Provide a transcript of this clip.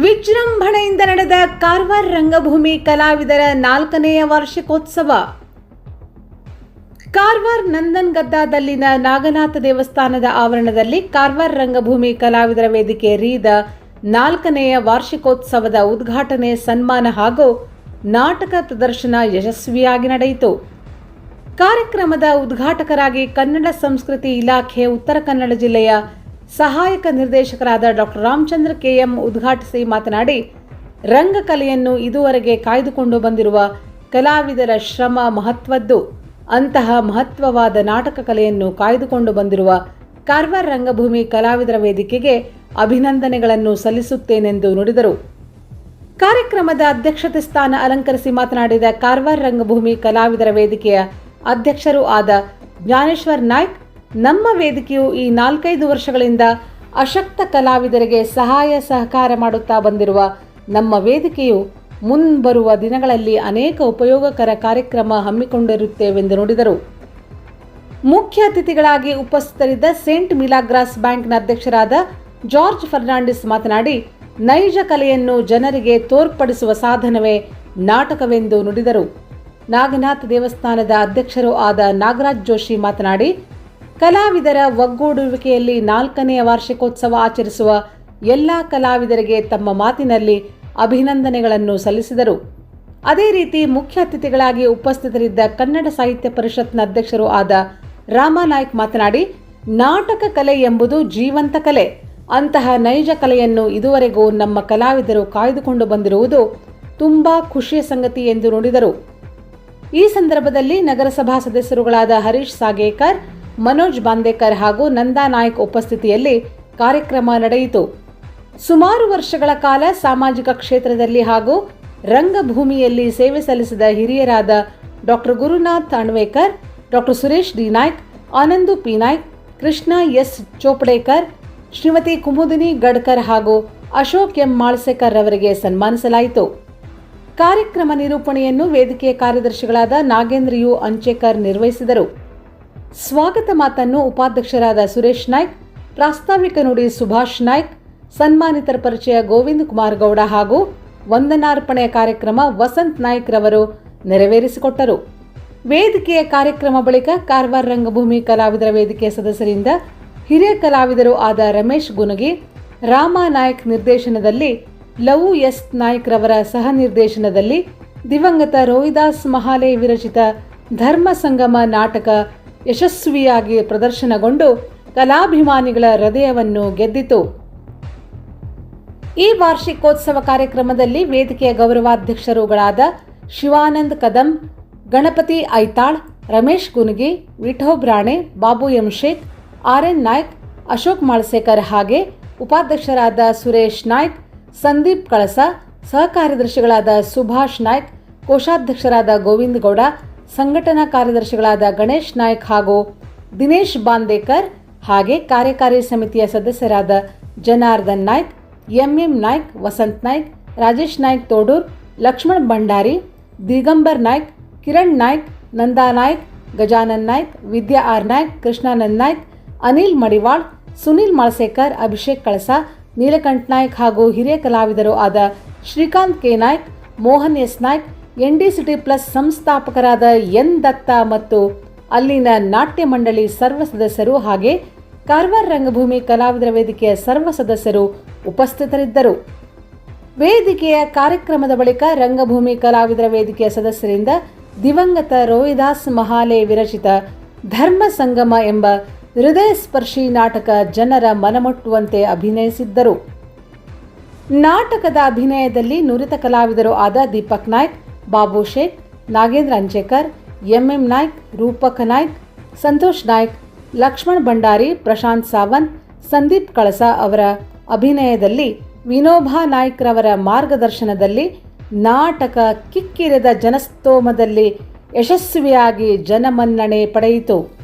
ವಿಜೃಂಭಣೆಯಿಂದ ನಡೆದ ಕಾರವಾರ ರಂಗಭೂಮಿ ಕಲಾವಿದರ ನಾಲ್ಕನೆಯ ವಾರ್ಷಿಕೋತ್ಸವ. ಕಾರವಾರ ನಂದನ್ಗದ್ದಾದಲ್ಲಿನ ನಾಗನಾಥ ದೇವಸ್ಥಾನದ ಆವರಣದಲ್ಲಿ ಕಾರವಾರ ರಂಗಭೂಮಿ ಕಲಾವಿದರ ವೇದಿಕೆ ರೀದ ನಾಲ್ಕನೆಯ ವಾರ್ಷಿಕೋತ್ಸವದ ಉದ್ಘಾಟನೆ, ಸನ್ಮಾನ ಹಾಗೂ ನಾಟಕ ಪ್ರದರ್ಶನ ಯಶಸ್ವಿಯಾಗಿ ನಡೆಯಿತು. ಕಾರ್ಯಕ್ರಮದ ಉದ್ಘಾಟಕರಾಗಿ ಕನ್ನಡ ಸಂಸ್ಕೃತಿ ಇಲಾಖೆ, ಉತ್ತರ ಕನ್ನಡ ಜಿಲ್ಲೆಯ ಸಹಾಯಕ ನಿರ್ದೇಶಕರಾದ ಡಾಕ್ಟರ್ ರಾಮಚಂದ್ರ ಕೆಎಂ ಉದ್ಘಾಟಿಸಿ ಮಾತನಾಡಿ ರಂಗಕಲೆಯನ್ನು ಇದುವರೆಗೆ ಕಾಯ್ದುಕೊಂಡು ಬಂದಿರುವ ಕಲಾವಿದರ ಶ್ರಮ ಮಹತ್ವದ್ದು. ಅಂತಹ ಮಹತ್ವವಾದ ನಾಟಕ ಕಲೆಯನ್ನು ಕಾಯ್ದುಕೊಂಡು ಬಂದಿರುವ ಕಾರ್ವಾರ್ ರಂಗಭೂಮಿ ಕಲಾವಿದರ ವೇದಿಕೆಗೆ ಅಭಿನಂದನೆಗಳನ್ನು ಸಲ್ಲಿಸುತ್ತೇನೆಂದು ನುಡಿದರು. ಕಾರ್ಯಕ್ರಮದ ಅಧ್ಯಕ್ಷತೆ ಸ್ಥಾನ ಅಲಂಕರಿಸಿ ಮಾತನಾಡಿದ ಕಾರ್ವಾರ್ ರಂಗಭೂಮಿ ಕಲಾವಿದರ ವೇದಿಕೆಯ ಅಧ್ಯಕ್ಷರೂ ಆದ ಜ್ಞಾನೇಶ್ವರ್ ನಾಯ್ಕ್ ನಮ್ಮ ವೇದಿಕೆಯು ಈ ನಾಲ್ಕೈದು ವರ್ಷಗಳಿಂದ ಅಶಕ್ತ ಕಲಾವಿದರಿಗೆ ಸಹಾಯ ಸಹಕಾರ ಮಾಡುತ್ತಾ ಬಂದಿರುವ ನಮ್ಮ ವೇದಿಕೆಯು ಮುಂಬರುವ ದಿನಗಳಲ್ಲಿ ಅನೇಕ ಉಪಯೋಗಕರ ಕಾರ್ಯಕ್ರಮ ಹಮ್ಮಿಕೊಂಡಿರುತ್ತೇವೆಂದು ನುಡಿದರು. ಮುಖ್ಯ ಅತಿಥಿಗಳಾಗಿ ಉಪಸ್ಥಿತರಿದ್ದ ಸೇಂಟ್ ಮಿಲಾಗ್ರಾಸ್ ಬ್ಯಾಂಕ್ನ ಅಧ್ಯಕ್ಷರಾದ ಜಾರ್ಜ್ ಫರ್ನಾಂಡಿಸ್ ಮಾತನಾಡಿ, ನೈಜ ಕಲೆಯನ್ನು ಜನರಿಗೆ ತೋರ್ಪಡಿಸುವ ಸಾಧನವೇ ನಾಟಕವೆಂದು ನುಡಿದರು. ನಾಗನಾಥ ದೇವಸ್ಥಾನದ ಅಧ್ಯಕ್ಷರೂ ಆದ ನಾಗರಾಜ್ ಜೋಶಿ ಮಾತನಾಡಿ ಕಲಾವಿದರ ಒಗ್ಗೂಡುವಿಕೆಯಲ್ಲಿ ನಾಲ್ಕನೆಯ ವಾರ್ಷಿಕೋತ್ಸವ ಆಚರಿಸುವ ಎಲ್ಲ ಕಲಾವಿದರಿಗೆ ತಮ್ಮ ಮಾತಿನಲ್ಲಿ ಅಭಿನಂದನೆಗಳನ್ನು ಸಲ್ಲಿಸಿದರು. ಅದೇ ರೀತಿ ಮುಖ್ಯ ಅತಿಥಿಗಳಾಗಿ ಉಪಸ್ಥಿತರಿದ್ದ ಕನ್ನಡ ಸಾಹಿತ್ಯ ಪರಿಷತ್ನ ಅಧ್ಯಕ್ಷರು ಆದ ರಾಮನಾಯ್ಕ್ ಮಾತನಾಡಿ, ನಾಟಕ ಕಲೆ ಎಂಬುದು ಜೀವಂತ ಕಲೆ. ಅಂತಹ ನೈಜ ಕಲೆಯನ್ನು ಇದುವರೆಗೂ ನಮ್ಮ ಕಲಾವಿದರು ಕಾಯ್ದುಕೊಂಡು ಬಂದಿರುವುದು ತುಂಬಾ ಖುಷಿಯ ಸಂಗತಿ ಎಂದು ನುಡಿದರು. ಈ ಸಂದರ್ಭದಲ್ಲಿ ನಗರಸಭಾ ಸದಸ್ಯರುಗಳಾದ ಹರೀಶ್ ಸಾಗೇಕರ್ ಮನೋಜ್ ಬಾಂದೇಕರ್ ಹಾಗೂ ನಂದಾ ನಾಯಕ್ ಉಪಸ್ಥಿತಿಯಲ್ಲಿ ಕಾರ್ಯಕ್ರಮ ನಡೆಯಿತು. ಸುಮಾರು ವರ್ಷಗಳ ಕಾಲ ಸಾಮಾಜಿಕ ಕ್ಷೇತ್ರದಲ್ಲಿ ಹಾಗೂ ರಂಗಭೂಮಿಯಲ್ಲಿ ಸೇವೆ ಸಲ್ಲಿಸಿದ ಹಿರಿಯರಾದ doctor Gurunath Anvekar, doctor Suresh D Naik, Anandu P Naik, Krishna S Chopdekar, Shrimati Kumudini Gadkar ಹಾಗೂ ಅಶೋಕ್ ಎಂ ಮಾಳ್ಸೇಕರ್ ಅವರಿಗೆ ಸನ್ಮಾನಿಸಲಾಯಿತು. ಕಾರ್ಯಕ್ರಮ ನಿರೂಪಣೆಯನ್ನು ವೇದಿಕೆಯ ಕಾರ್ಯದರ್ಶಿಗಳಾದ ನಾಗೇಂದ್ರ ಯು ಅಂಚೇಕರ್ ನಿರ್ವಹಿಸಿದರು. ಸ್ವಾಗತ ಮಾತನ್ನು ಉಪಾಧ್ಯಕ್ಷರಾದ ಸುರೇಶ್ ನಾಯ್ಕ್, ಪ್ರಾಸ್ತಾವಿಕ ನುಡಿ ಸುಭಾಷ್ ನಾಯ್ಕ್, ಸನ್ಮಾನಿತರ ಪರಿಚಯ ಗೋವಿಂದ ಕುಮಾರ್ ಗೌಡ ಹಾಗೂ ವಂದನಾರ್ಪಣೆಯ ಕಾರ್ಯಕ್ರಮ ವಸಂತ್ ನಾಯ್ಕ್ ರವರು ನೆರವೇರಿಸಿಕೊಟ್ಟರು. ವೇದಿಕೆಯ ಕಾರ್ಯಕ್ರಮ ಬಳಿಕ ಕಾರವಾರ ರಂಗಭೂಮಿ ಕಲಾವಿದರ ವೇದಿಕೆಯ ಸದಸ್ಯರಿಂದ ಹಿರಿಯ ಕಲಾವಿದರು ಆದ ರಮೇಶ್ ಗುನಗಿ, ರಾಮ ನಾಯ್ಕ್ ನಿರ್ದೇಶನದಲ್ಲಿ ಲವ್ ಎಸ್ ನಾಯ್ಕ್ ರವರ ಸಹ ನಿರ್ದೇಶನದಲ್ಲಿ ದಿವಂಗತ ರೋಹಿದಾಸ್ ಮಹಾಲೆ ವಿರಚಿತ ಧರ್ಮ ಸಂಗಮ ನಾಟಕ ಯಶಸ್ವಿಯಾಗಿ ಪ್ರದರ್ಶನಗೊಂಡು ಕಲಾಭಿಮಾನಿಗಳ ಹೃದಯವನ್ನು ಗೆದ್ದಿತು. ಈ ವಾರ್ಷಿಕೋತ್ಸವ ಕಾರ್ಯಕ್ರಮದಲ್ಲಿ ವೇದಿಕೆಯ ಗೌರವಾಧ್ಯಕ್ಷರುಗಳಾದ Shivanand Kadam, Ganapati Aithal, Ramesh Gungi Vithob Rane, Babu M Sheikh R N Naik, Ashok Malsekar ಹಾಗೆ ಉಪಾಧ್ಯಕ್ಷರಾದ ಸುರೇಶ್ ನಾಯ್ಕ್, ಸಂದೀಪ್ ಕಳಸ, ಸಹಕಾರ್ಯದರ್ಶಿಗಳಾದ ಸುಭಾಷ್ ನಾಯ್ಕ್, ಕೋಶಾಧ್ಯಕ್ಷರಾದ ಗೋವಿಂದ್ ಗೌಡ ಸಂಘಟನಾ ಕಾರ್ಯದರ್ಶಿಗಳಾದ ಗಣೇಶ್ ನಾಯ್ಕ್ ಹಾಗೂ ದಿನೇಶ್ ಬಾಂದೇಕರ್ ಹಾಗೆ ಕಾರ್ಯಕಾರಿ ಸಮಿತಿಯ ಸದಸ್ಯರಾದ Janardan Naik, M M Naik, Vasant Naik, Rajesh Naik Todur, Lakshman Bhandari, Digambar Naik, Kiran Naik, Nanda Naik, Gajanan Naik, Vidya R Naik, Krishnanand Naik, Anil Madiwal, Sunil Malasekar, Abhishek Kalasa, Neelkanth Naik ಹಾಗೂ ಹಿರಿಯ ಕಲಾವಿದರು ಆದ Shrikant K Naik, Mohan S Naik N D city plus ಸಂಸ್ಥಾಪಕರಾದ N Datta ಮತ್ತು ಅಲ್ಲಿನ ನಾಟ್ಯ ಮಂಡಳಿ ಸರ್ವ ಸದಸ್ಯರು ಹಾಗೆ ಕಾರವಾರ ರಂಗಭೂಮಿ ಕಲಾವಿದರ ವೇದಿಕೆಯ ಸರ್ವ ಸದಸ್ಯರು ಉಪಸ್ಥಿತರಿದ್ದರು. ವೇದಿಕೆಯ ಕಾರ್ಯಕ್ರಮದ ಬಳಿಕ ರಂಗಭೂಮಿ ಕಲಾವಿದರ ವೇದಿಕೆಯ ಸದಸ್ಯರಿಂದ ದಿವಂಗತ ರೋಹಿದಾಸ್ ಮಹಾಲೆ ವಿರಚಿತ ಧರ್ಮ ಸಂಗಮ ಎಂಬ ಹೃದಯ ಸ್ಪರ್ಶಿ ನಾಟಕ ಜನರ ಮನಮುಟ್ಟುವಂತೆ ಅಭಿನಯಿಸಿದ್ದರು. ನಾಟಕದ ಅಭಿನಯದಲ್ಲಿ ನುರಿತ ಕಲಾವಿದರು ಆದ ದೀಪಕ್ ನಾಯ್ಕ್ ಬಾಬು ಶೇಖ್, ನಾಗೇಂದ್ರ ಅಂಚೇಕರ್ ಎಂಎಂ ನಾಯ್ಕ್, ರೂಪಕ ನಾಯ್ಕ್, ಸಂತೋಷ್ ನಾಯ್ಕ್, ಲಕ್ಷ್ಮಣ್ ಭಂಡಾರಿ, ಪ್ರಶಾಂತ್ ಸಾವಂತ್, ಸಂದೀಪ್ ಕಳಸ ಅವರ ಅಭಿನಯದಲ್ಲಿ ವಿನೋಬಾ ನಾಯ್ಕ್ ರವರ ಮಾರ್ಗದರ್ಶನದಲ್ಲಿ ನಾಟಕ ಕಿಕ್ಕಿರಿದ ಜನಸ್ತೋಮದಲ್ಲಿ ಯಶಸ್ವಿಯಾಗಿ ಜನಮನ್ನಣೆ ಪಡೆಯಿತು.